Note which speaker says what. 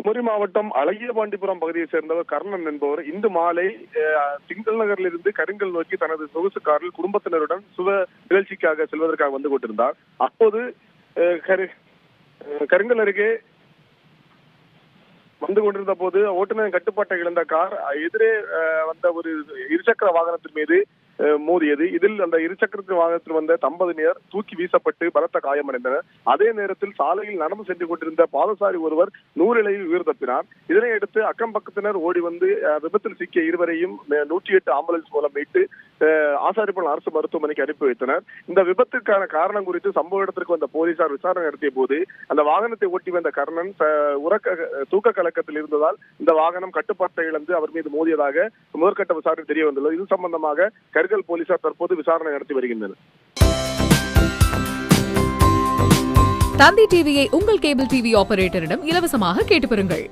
Speaker 1: குமரி மாவட்டம் அழகியபாண்டிபுரம் பகுதியைச் சேர்ந்தவர் கர்ணன் என்பவர் இன்று மாலை திங்கள் நகரிலிருந்து கருங்கல் நோக்கி தனது சொகுசு காரில் குடும்பத்தினருடன் சுவ நிகழ்ச்சிக்காக செல்வதற்காக வந்து கொண்டிருந்தார். அப்போது கருங்கல் அருகே வந்து கொண்டிருந்த போது ஓட்டுநரின் கட்டுப்பாட்டை இழந்த கார் எதிரே வந்த ஒரு இருசக்கர வாகனத்தின் மீது மோதியது. இதில் அந்த இருசக்கர வாகனத்தில் வந்த தம்பதியினர் தூக்கி வீசப்பட்டு பலத்த காயமடைந்தனர். அதே நேரத்தில் சாலையில் நடந்து சென்று கொண்டிருந்த பாதசாரி ஒருவர் நூறிலையில் உயிர் தப்பினார். இதனையடுத்து அக்கம் பக்கத்தினர் ஓடி வந்து அஹ், விபத்தில் சிக்கிய இருவரையும் அஹ், நூற்றி எட்டு ஆம்புலன்ஸ் மூலம் மீட்டு ஆசாரிப்பள்ளம் அரசு மருத்துவமனைக்கு அனுப்பி வைத்தனர். இந்த விபத்துக்கான காரணம் குறித்து சம்பவ இடத்திற்கு வந்த போலீசார் விசாரணை நடத்திய போது அந்த வாகனத்தை ஓட்டி வந்த கர்ணன் உறக்க தூக்க கலக்கத்தில் இருந்ததால் இந்த வாகனம் கட்டுப்பாட்டை இழந்து அவர் மீது மோதியதாக முதற்கட்ட விசாரணை தெரிய வந்துள்ளது. இது சம்பந்தமாக கர்கல் போலீசார் தற்போது விசாரணை நடத்தி வருகின்றனர்.
Speaker 2: தந்தி டிவியை உங்கள் கேபிள் டிவி ஆபரேட்டரிடம் இலவசமாக கேட்டு பெறுங்கள்.